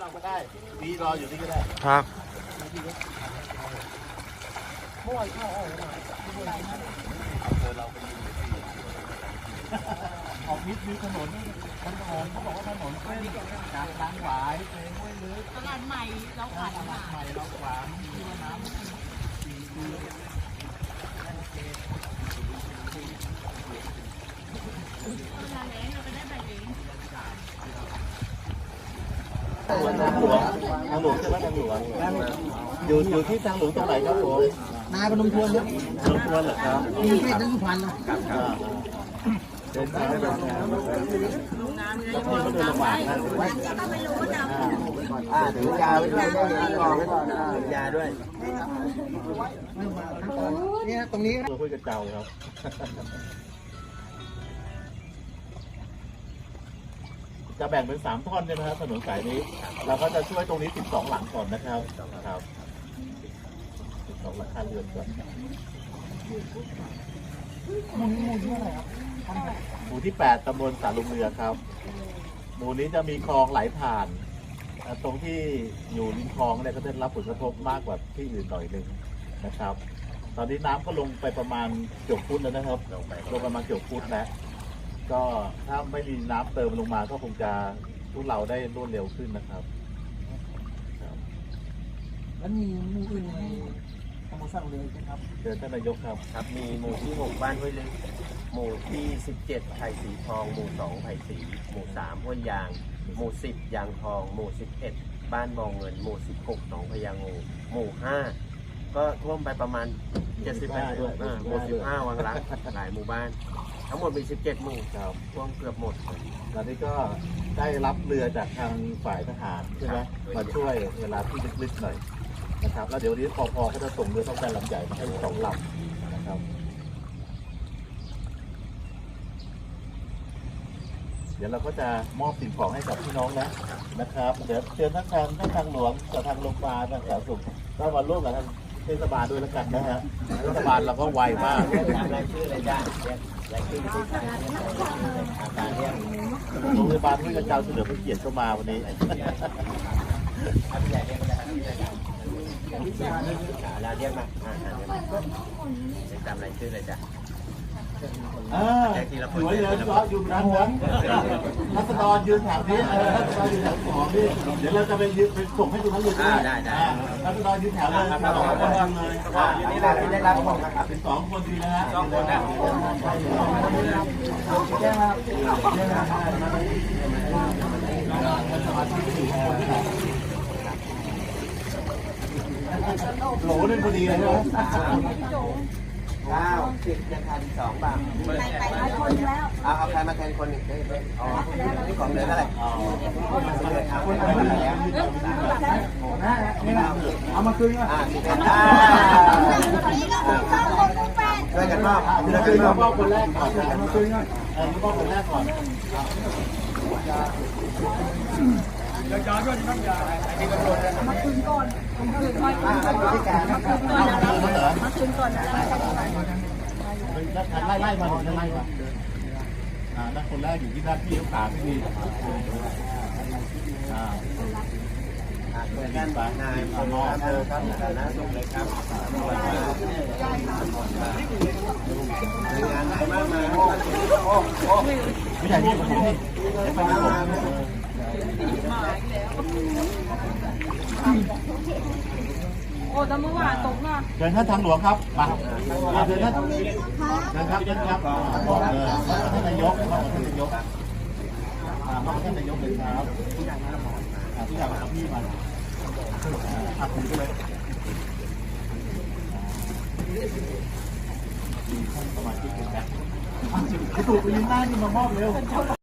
เราก็ได้วีรออยู่นี่ก็ได้ ครับอำเภอเราเป็นยูนิตี้ออกมิดมีถนนถนนเขาบอกว่าถนนเส้นจากทางหวายไปห้วยลึกตลาดใหม่เราขายตลาดใหม่เราขวางที่ว่าน้ำสี่ปีเวลาแล้งเราก็ได้ใบเองทางหลวง ทางหลวงทางหลวงใช่ไหมทางหลวงอยู่อยู่ที่ทางหลวงตรงไหนครับผมนายพนมทวนครับทางหลวงเหรอครับมีเพศนักสุพรรณนะเดินทางได้ไหมแล้วพี่ก็เดินลำบากนะอาถือยาไว้ด้วยกองไว้ก่อนถือยาด้วยเนี่ยตรงนี้ตัวคุยกับเจ้าครับ จะแบ่งเป็นสามท่อนใช่ไหมครับถนนสายนี้ เราก็จะช่วยตรงนี้สิบสองหลังก่อนนะครับครับสิบสองหลังคาเรือนก่อนหมู่ที่แปดตำบลสาลุงเรือครับ หมู่นี้จะมีคลองไหลผ่านอ่าตรงที่อยู่ริมคลองเนี่ยก็จะรับผลกระทบมากกว่าที่อื่นหน่อยหนึ่งนะครับ ตอนนี้น้ำก็ลงไปประมาณเกือบฟุตแล้วนะครับ ลงประมาณเกือบฟุตแล้ว ก็ถ้าไม่มีน้ำเติมลงมาก็คงจะพวกเราได้รวดเร็วขึ้นนะครับครับแล้วมีหมู่อื่นให้ตำบลสั่งเลยนะครับ เชิญท่านนายกครับ ครับมีหมู่ที่ 6 บ้านห้วยลึกหมู่ที่ 17ไผ่สีทอง หมู่ 2ไผ่สี หมู่ 3ห้วยยาง หมู่ 10 ยางทอง หมู่ 11 บ้านบองเงิน หมู่ 16หนองพญางู หมู่ 5 ก็ท่วมไปประมาณ78ด้วยอ่าหมู่ 15 วังลักหลายหมู่บ้าน ทั้งหมดมี17หมู่ครับท่วมเกือบหมด ตอนนี้ก็ได้รับเรือจากทางฝ่ายทหารใช่ไหมครับมาช่วยเวลาที่ลึกๆหน่อยนะครับ แล้วเดี๋ยววันนี้พอพอเขาจะส่งเรือต้องการลำใหญ่มาให้สองลำนะครับ เดี๋ยวเราก็จะมอบสิ่งของให้กับพี่น้องนะนะครับ เดี๋ยวเชิญทั้งทางทั้งทางหลวงกับทางโรงพยาบาลทางสาธารณสุขก็มาร่วมกับทางเทศบาลด้วยแล้วกันนะฮะเทศบาลเราก็ไวมากตามรายชื่อเลยจ้าเรียกรายชื่อ ที่ใครอาการเรียกโรงพยาบาลที่กระเจ้าเฉลิมพระเกียรติเข้ามาวันนี้ท่านใหญ่เรียกมาท่านใหญ่แล้วเรียกมาอ่าอ่าเรียกมาเรียกตามรายชื่อเลยจ้ะ อ่าสวยเลยก็อยู่นั้นนะรัศดรยืนแถวนี้เออรัศดรยืนแถวสองนี่เดี๋ยวเราจะไปยืนไปส่งให้ตรงนั้นเลยอ่าได้ได้รัศดรยืนแถวเลยสองคนยืนเลยนี่แหละที่ได้รับของนะครับเป็นสองคนดีนะฮะสองคนนะแจ้งครับแจ้งครับโหลนึงพอดีเลยใช่ไหม เก้าสิบจะทันสองบาทไปหลายคนแล้วเอาเอาใครมาแทนคนหนึ่งได้ไหมอ๋อนี่ของเดือนเท่าไหร่อ๋อเดือนเอาคนมาแล้วเอามาคืนก่อนอ่าสิบเอ็ดอ่าช่วยกันมอบเดี๋ยวคืนมอบคนแรกก่อนนะคืนก่อนเออมอบคนแรกก่อน อ่าอยู่ที่การครับมาคืนก่อนมาคืนะไล่ไล่มาไล่มาอ่านั่นคนแรกอยู่ที่หน้าที่ขาไม่ดีอ่าเพื่อนด้านบานายพมอเภอครับฐานะสุขเลยครับมีงานไหนมากมายโอ้โอ้ไม่ใช่ที่ผมนี่เดี๋ยวไปดูผม โอ้แต่เมื่อวานตกเนาะเชิญท่านทางหลวงครับมาเชิญท่านเชิญครับเชิญครับบอกเลยท่านนายกท่านนายกมาท่านนายกเลยครับทุกอย่างมาทุกอย่างมาพี่มาอ่าถือไปเลยท่านสมาชิกเป็นแบ็คถูกไปยืนหน้านี่มามอบเร็ว